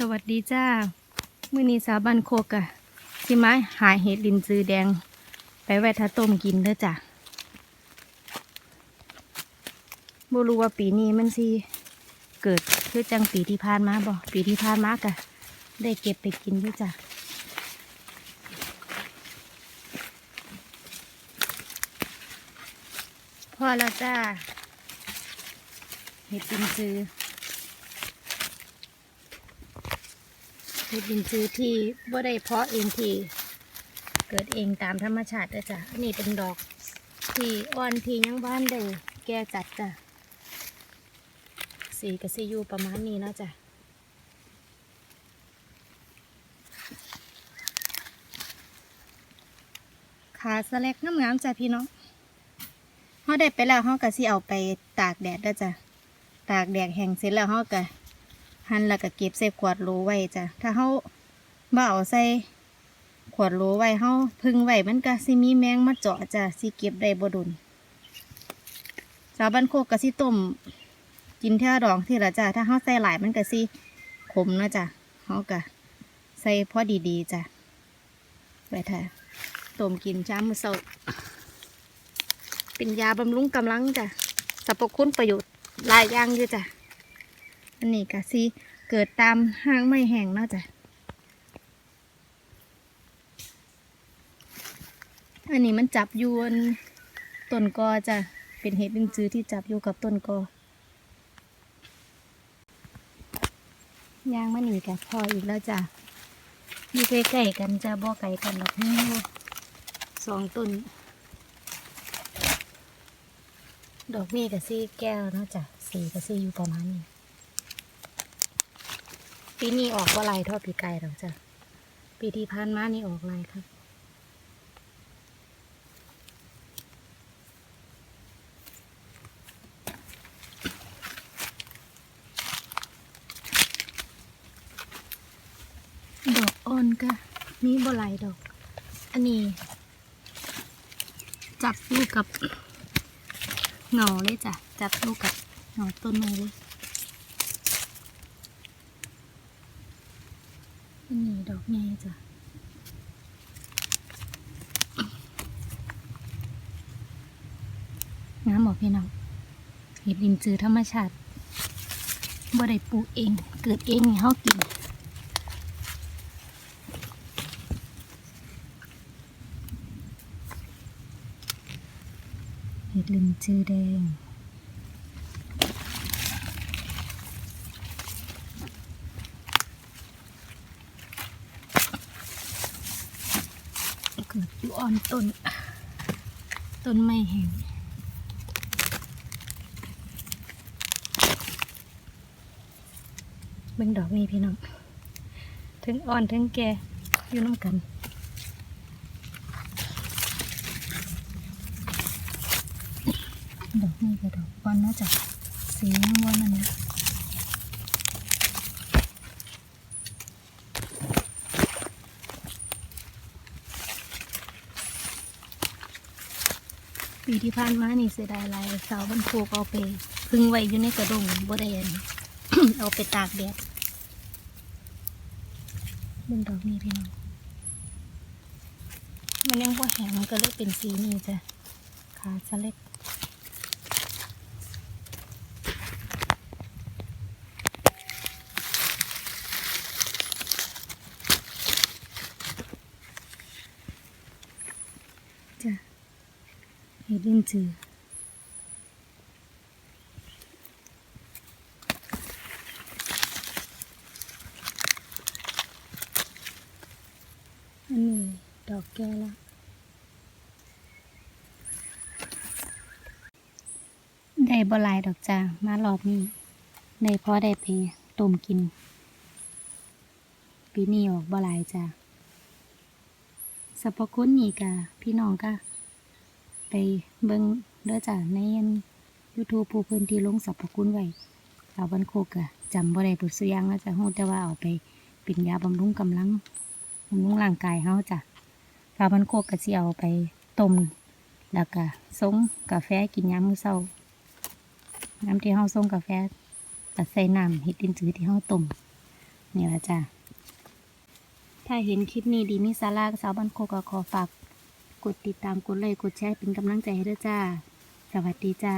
สวัสดีจ้ามื้อนี้สาวบันโคกอะสิมาหาเห็ดลินจือแดง ไปไว้ถ้าต้มกินเด้อจ้ะบ่รู้ว่าปีนี้มันสิเกิดคือจังปีที่ผ่านมาบ่ปีที่ผ่านมากะได้เก็บไปกินด้วยจ้ะพอแล้วจ้าเห็ดลินจือ เห็ดลินจือที่บ่ได้เพาะเองที่เกิดเองตามธรรมชาติด้อจ้ะอันนี้เป็นดอกที่อ่อนที่ยังบ้านได้แก่จัดจ้ะสีกับสียูประมาณนี้นะจ้ะขาสแลกงามๆจ้ะพี่น้องเขาได้ไปแล้วเขาก็สิเอาไปตากแดดเด้จ้ะตากแดดแห้งเสร็จแล้วเขาก็ หั่นแล้วก็เก็บใส่ขวดโหลไว้จ้ะถ้าเฮาบ่เอาใส่ขวดโหลไว้เฮาพึ่งไว้มันก็สิมีแมงมาเจาะจ้ะสิเก็บได้บ่ดนสาวบ้านโคกก็สิต้มกินเท่าดองที่ละจ้ะถ้าเฮาใส่หลายมันก็สิขมนะจ้ะเฮาก็ใส่พอดีๆจ้ะไว้ถ้าต้มกินจ้ามื้อเช้าเป็นยาบำรุงกำลังจ้ะสรรพคุณประโยชน์หลายอย่างอยู่จ้ะ อันนี้ก็สิเกิดตามห้างไม่แห้งเนาะจ้ะ อันนี้มันจับยูนต้นกอจ้ะ เป็นเห็ดลิงจือที่จับอยู่กับต้นกอย่างมันนี่กับพออีกแล้วจ้ะอยู่ใกล้ๆกันจ้ะบ่ไกลกันหรอกนี่สองต้นดอกนี้กับซี่แก้วเนาะจ้ะสีกับซี่อยู่ประมาณนี้ ปีนี้ออกว่าลายเท่าปีไก่หรอกจ้ะปีที่ผ่านมานี่ออกลายครับดอกอ่อนก็มีบ่หลดอก อันนี้ จับลูกกับเหงาเลยจ้ะ จับลูกกับเหงาต้นไม้เลย อันนี้ดอกใหญ่จ้ะงามบอกพี่น้องเห็ดดินจือธรรมชาติบ่ได้ปลูกเอง เกิดเองให้เฮากินเห็ดลินจือแดง เกิดอยู่อ่อนต้น ต้นไม้แห้งเบิ่งดอกนี้พี่น้องถึงอ่อนถึงแก่อยู่น้ำกันดอกนี้ก็ดอกอ่อนเนาจะสียังว่ามันนะ ปีที่ผ่านมานี่เสียดายลายสาวบรรโคกเอาไปพึ่งไว้อยู่ในกระดงบ่ได้อันเอาไปตากแดดเบิ่งดอกนี้พี่น้องมันยังบ่แห้งมันก็เลยเป็นสีนี้จ้ะขาสเล็กจ้ะ เห็ดลินจืออันนี้ดอกแก้วละได้บลายดอกจ้ามารอบนี้ได้พอได้ไปต้มกิน ปีนี้ออกบลายจ้าสรรพคุณนี่กะพี่น้องก็ ไปเบิ่งเด้อจ้ะในยูทูบผู้เพื้นที่ลงสรรพคุณไว้สาวบันโคกะจำบ่ได้ตัวซื้อยังแล้วจะฮู้แต่ว่าเอาไปเป็นยาบำรุงกำลังบำรุงร่างกายเฮาจ้ะสาวบันโคกก็สิเอาไปต้มแล้วก็ส่งกาแฟกินยามมื้อเช้าน้ำที่เฮาส่งกาแฟก็ใส่น้ำเฮ็ดดินจือที่เฮาต้มนี่ละจ้ะถ้าเห็นคลิปนี้ดีมีสาระสาวบันโคก็ขอฝาก กดติดตามกดไลค์กดแชร์เป็นกำลังใจให้ด้วยจ้า สวัสดีจ้า